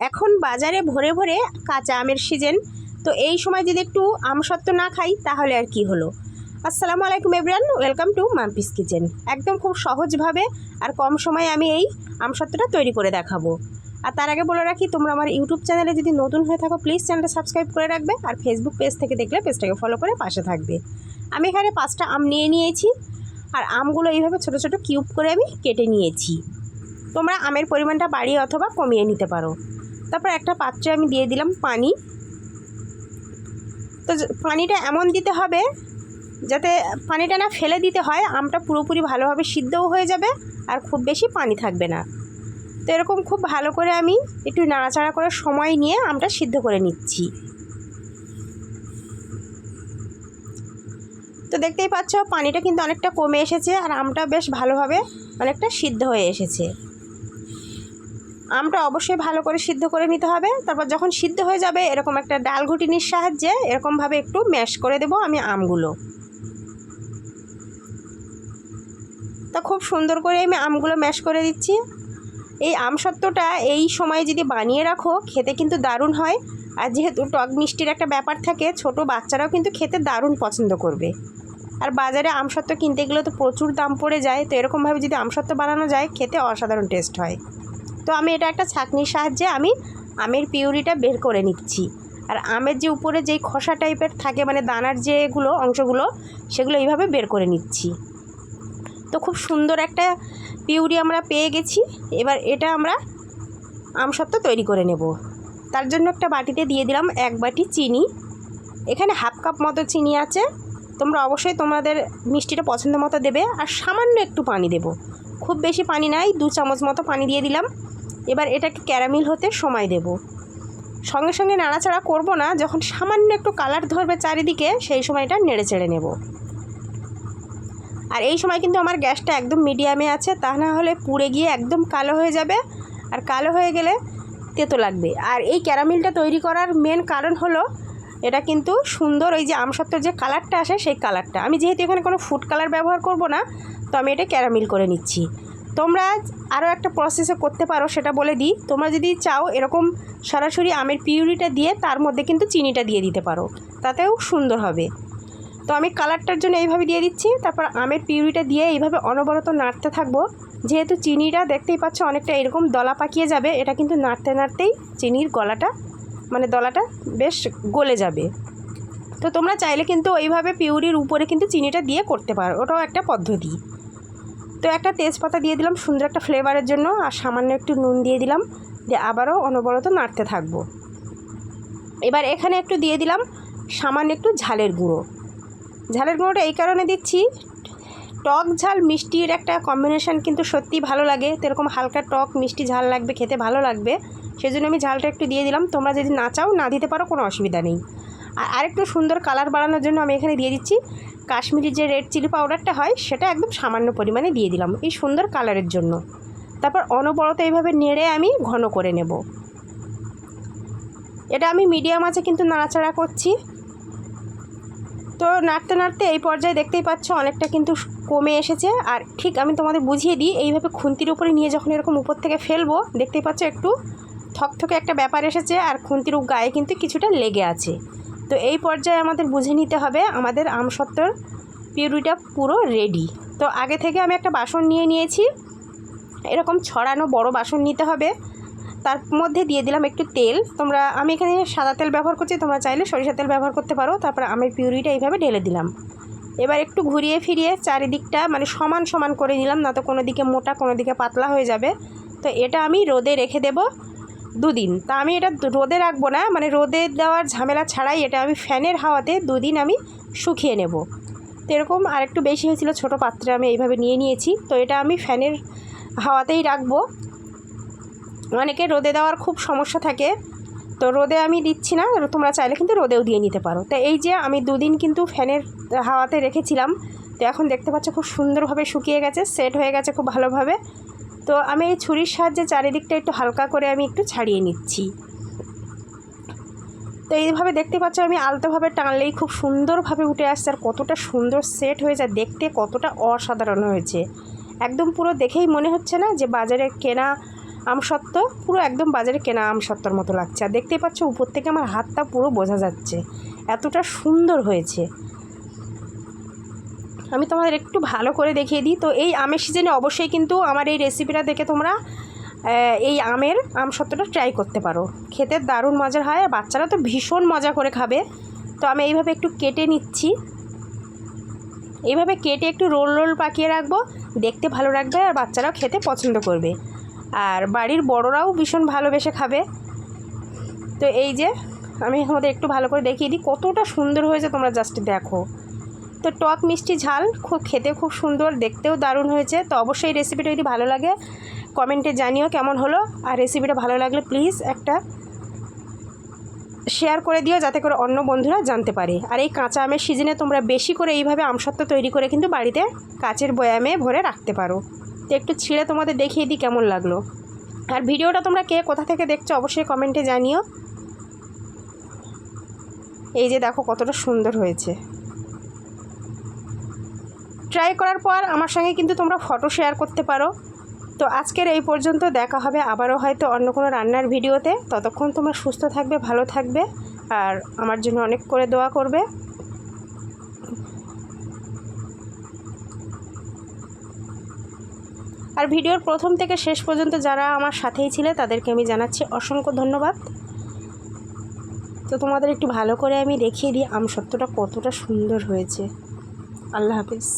এখন বাজারে ভরে ভরে কাঁচা আমের সিজন। তো এই সময় যদি একটু আমসত্ত্ব না খাই, তাহলে আর কি হলো? আসসালামু আলাইকুম everyone welcome to Mampi's kitchen. একদম খুব সহজভাবে আর কম সময়ে আমি এই আমসত্ত্বটা তৈরি করে দেখাবো। আর তার আগে বলে রাখি, তোমরা আমার ইউটিউব চ্যানেলে যদি নতুন হয়ে থাকো প্লিজ চ্যানেলটা সাবস্ক্রাইব করে রাখবে আর ফেসবুক পেজ থেকে দেখলে পেজটাকে ফলো করে পাশে থাকবে। আমি এখানে পাঁচটা আম নিয়ে নিয়েছি আর আমগুলো এইভাবে ছোট ছোট কিউব করে আমি কেটে নিয়েছি। তোমরা আমের পরিমাণটা বাড়িয়ে অথবা কমিয়ে নিতে পারো। তারপর একটা পাত্রে আমি দিয়ে দিলাম পানি। তো পানিটা এমন দিতে হবে যাতে পানিটা না ফেলে দিতে হয়, আমটা পুরোপুরি ভালোভাবে সিদ্ধও হয়ে যাবে আর খুব বেশি পানি থাকবে না। তো এরকম খুব ভালো করে আমি একটু নাড়াচাড়া করে সময় নিয়ে আমটা সিদ্ধ করে নিচ্ছি। তো দেখতেই পাচ্ছ, পানিটা কিন্তু অনেকটা কমে এসেছে আর আমটা বেশ ভালোভাবে অনেকটা সিদ্ধ হয়ে এসেছে। আমটা অবশ্যই ভালো করে সিদ্ধ করে নিতে হবে। তারপর যখন সিদ্ধ হয়ে যাবে, এরকম একটা ডাল ঘুটিনির সাহায্যে এরকমভাবে একটু ম্যাশ করে দেবো আমি আমগুলো। তা খুব সুন্দর করে আমি আমগুলো ম্যাশ করে দিচ্ছি। এই আম আমসত্ত্বটা এই সময় যদি বানিয়ে রাখো, খেতে কিন্তু দারুণ হয়। আর যেহেতু টক মিষ্টির একটা ব্যাপার থাকে, ছোট বাচ্চারাও কিন্তু খেতে দারুণ পছন্দ করবে। আর বাজারে আমসত্ত্ব কিনতে গেলে তো প্রচুর দাম পড়ে যায়। তো এরকমভাবে যদি আমসত্ত্ব বানানো যায়, খেতে অসাধারণ টেস্ট হয়। তো আমি এটা একটা ছাঁকনির সাহায্যে আমি আমের পিউরিটা বের করে নিচ্ছি। আর আমের যে উপরে যেই খোসা টাইপের থাকে মানে দানার যেগুলো, অংশগুলো, সেগুলো এইভাবে বের করে নিচ্ছি। তো খুব সুন্দর একটা পিউরি আমরা পেয়ে গেছি। এবার এটা আমরা আমসত্ত্ব তৈরি করে নেব। তার জন্য একটা বাটিতে দিয়ে দিলাম এক বাটি চিনি। এখানে হাফ কাপ মতো চিনি আছে। তোমরা অবশ্যই তোমাদের মিষ্টিটা পছন্দ মতো দেবে। আর সামান্য একটু পানি দেব। খুব বেশি পানি নাই, দু চামচ মতো পানি দিয়ে দিলাম। এবার এটাকে ক্যারামিল হতে সময় দেব। সঙ্গে সঙ্গে নাড়াচাড়া করব না, যখন সামান্য একটু কালার ধরবে চারিদিকে, সেই সময় এটা নেড়ে চেড়ে নেব। আর এই সময় কিন্তু আমার গ্যাসটা একদম মিডিয়ামে আছে, তা না হলে পুড়ে গিয়ে একদম কালো হয়ে যাবে। আর কালো হয়ে গেলে তেতো লাগবে। আর এই ক্যারামিলটা তৈরি করার মেন কারণ হলো, এটা কিন্তু সুন্দর ওই যে আমসত্ত্বর যে কালারটা আসে, সেই কালারটা। আমি যেহেতু এখানে কোনো ফুড কালার ব্যবহার করব না, তো আমি এটা ক্যারামিল করে নিচ্ছি। তোমরা আরও একটা প্রসেসে করতে পারো, সেটা বলে দিই। তোমরা যদি চাও এরকম সরাসরি আমের পিউরিটা দিয়ে তার মধ্যে কিন্তু চিনিটা দিয়ে দিতে পারো, তাতেও সুন্দর হবে। তো আমি কালারটার জন্য এইভাবে দিয়ে দিচ্ছি, তারপর আমের পিউরিটা দিয়ে এইভাবে অনবরত নাড়তে থাকব। যেহেতু চিনিটা দেখতেই পাচ্ছ অনেকটা এরকম দলা পাকিয়ে যাবে, এটা কিন্তু নাড়তে নাড়তেই চিনির গলাটা মানে দলাটা বেশ গলে যাবে। তো তোমরা চাইলে কিন্তু ওইভাবে পিউরির উপরে কিন্তু চিনিটা দিয়ে করতে পারো, ওটাও একটা পদ্ধতি। তো একটা তেজপাতা দিয়ে দিলাম সুন্দর একটা ফ্লেভারের জন্য, আর সামান্য একটু নুন দিয়ে দিলাম, দিয়ে আবারও অনবরত নাড়তে থাকব। এবার এখানে একটু দিয়ে দিলাম সামান্য একটু ঝালের গুঁড়ো। ঝালের গুঁড়োটা এই কারণে দিচ্ছি, টক ঝাল মিষ্টির একটা কম্বিনেশান কিন্তু সত্যিই ভালো লাগে। তো এরকম হালকা টক মিষ্টি ঝাল লাগবে, খেতে ভালো লাগবে। সেজন্য আমি ঝালটা একটু দিয়ে দিলাম, তোমরা যদি না চাও, না দিতে পারো, কোনো অসুবিধা নেই। আর আরেকটু সুন্দর কালার বাড়ানোর জন্য আমি এখানে দিয়ে দিচ্ছি কাশ্মীরি যে রেড চিলি পাউডারটা হয়, সেটা একদম সামান্য পরিমাণে দিয়ে দিলাম এই সুন্দর কালারের জন্য। তারপর অনবরত এইভাবে নেড়ে আমি ঘন করে নেব। এটা আমি মিডিয়াম আছে কিন্তু নাড়াচাড়া করছি। তো নাড়তে নাড়তে এই পর্যায়ে দেখতেই পাচ্ছ অনেকটা কিন্তু কমে এসেছে। আর ঠিক আমি তোমাদের বুঝিয়ে দিই, এইভাবে খুন্তির উপরে নিয়ে যখন এরকম উপর থেকে ফেলব, দেখতেই পাচ্ছ একটু থকথকে একটা ব্যাপার এসেছে। আর খুন্তির গায়ে কিন্তু কিছুটা লেগে আছে। তো এই পর্যায়ে আমাদের বুঝে নিতে হবে আমাদের আমসত্ত্বর পিউরিটা পুরো রেডি তো আগে থেকে আমি একটা বাসন নিয়ে নিয়েছি। এরকম ছড়ানো বড় বাসন নিতে হবে। তার মধ্যে দিয়ে দিলাম একটু তেল। তোমরা, আমি এখানে সাদা তেল ব্যবহার করছি, তোমরা চাইলে সরিষা তেল ব্যবহার করতে পারো। তারপর আমের পিউরিটা এইভাবে ঢেলে দিলাম। এবার একটু ঘুরিয়ে ফিরিয়ে চারিদিকটা মানে সমান সমান করে নিলাম, না তো কোনো দিকে মোটা, কোনো দিকে পাতলা হয়ে যাবে। তো এটা আমি রোদে রেখে দেব। দুদিন। তা আমি এটা রোদে রাখব না মানে রোদে দেওয়ার ঝামেলা ছাড়াই এটা আমি ফ্যানের হাওয়াতে দুদিন আমি শুকিয়ে নেব। তো এরকম আরেকটু বেশি হয়েছিল, ছোট পাত্রে আমি এইভাবে নিয়ে নিয়েছি। তো এটা আমি ফ্যানের হাওয়াতেই রাখব। অনেকে রোদে দেওয়ার খুব সমস্যা থাকে, তো রোদে আমি দিচ্ছি না, তোমরা চাইলে কিন্তু রোদেও দিয়ে নিতে পারো। তো এই যে আমি দুদিন কিন্তু ফ্যানের হাওয়াতে রেখেছিলাম, তো এখন দেখতে পাচ্ছ খুব সুন্দরভাবে শুকিয়ে গেছে, সেট হয়ে গেছে খুব ভালোভাবে। তো আমি এই ছুরির সাহায্যে চারিদিকটা একটু হালকা করে আমি একটু ছাড়িয়ে নিচ্ছি। তো এইভাবে দেখতে পাচ্ছ আমি আলতোভাবে টানলেই খুব সুন্দরভাবে উঠে আসছে আর কতটা সুন্দর সেট হয়েছে দেখতে কতটা অসাধারণ হয়েছে। একদম পুরো দেখেই মনে হচ্ছে না যে বাজারে কেনা আমসত্ত্ব পুরো একদম বাজারে কেনা আমসত্ত্বর মতো লাগছে। আর দেখতেই পাচ্ছ উপর থেকে আমার হাতটা পুরো বোঝা যাচ্ছে। এতটা সুন্দর হয়েছে। আমি তোমাদের একটু ভালো করে দেখিয়ে দিই। তো এই আমের সিজনে অবশ্যই কিন্তু আমার এই রেসিপিটা দেখে তোমরা এই আমের আমসত্ত্বটা ট্রাই করতে পারো। খেতে দারুণ মজার হয় আর বাচ্চারা তো ভীষণ মজা করে খাবে। তো আমি এইভাবে একটু কেটে নিচ্ছি। এইভাবে কেটে একটু রোল রোল পাকিয়ে রাখব, দেখতে ভালো লাগবে আর বাচ্চারাও খেতে পছন্দ করবে। আর বাড়ির বড়রাও ভীষণ ভালোবেসে খাবে। তো এই যে, আমি আমাদের একটু ভালো করে দেখিয়ে দিই, কতটা সুন্দর হয়েছে তোমরা জাস্ট দেখো। তো টক মিষ্টি ঝাল, খুব খেতে খুব সুন্দর, দেখতেও দারুণ হয়েছে। তো অবশ্যই রেসিপিটা যদি ভালো লাগে কমেন্টে জানিও কেমন হলো। আর রেসিপিটা ভালো লাগলে প্লিজ একটা শেয়ার করে দিও, যাতে করে অন্য বন্ধুরা জানতে পারে। আর এই কাঁচা আমের সিজনে তোমরা বেশি করে এইভাবে আমসত্ত্ব তৈরি করে কিন্তু বাড়িতে কাচের বয়ামে ভরে রাখতে পারো। তো একটু ছিঁড়ে তোমাদের দেখিয়ে দিই কেমন লাগল। আর ভিডিওটা তোমরা কে কোথা থেকে দেখছ অবশ্যই কমেন্টে জানিও। এই যে দেখো কতটা সুন্দর হয়েছে। ট্রাই করার পর আমার সঙ্গে কিন্তু তোমরা ফটো শেয়ার করতে পারো। তো আজকের এই পর্যন্ত দেখা হবে আবারও হয়তো অন্য কোনো রান্নার ভিডিওতে। ততক্ষণ তোমরা সুস্থ থাকবে, ভালো থাকবে আর আমার জন্য অনেক করে দোয়া করবে। আর ভিডিওর প্রথম থেকে শেষ পর্যন্ত যারা আমার সাথেই ছিলে, তাদেরকে আমি জানাচ্ছি অসংখ্য ধন্যবাদ। তো তোমাদের একটু ভালো করে আমি দেখিয়ে দিই আমসত্ত্বটা কতটা সুন্দর হয়েছে। আল্লাহ হাফিজ।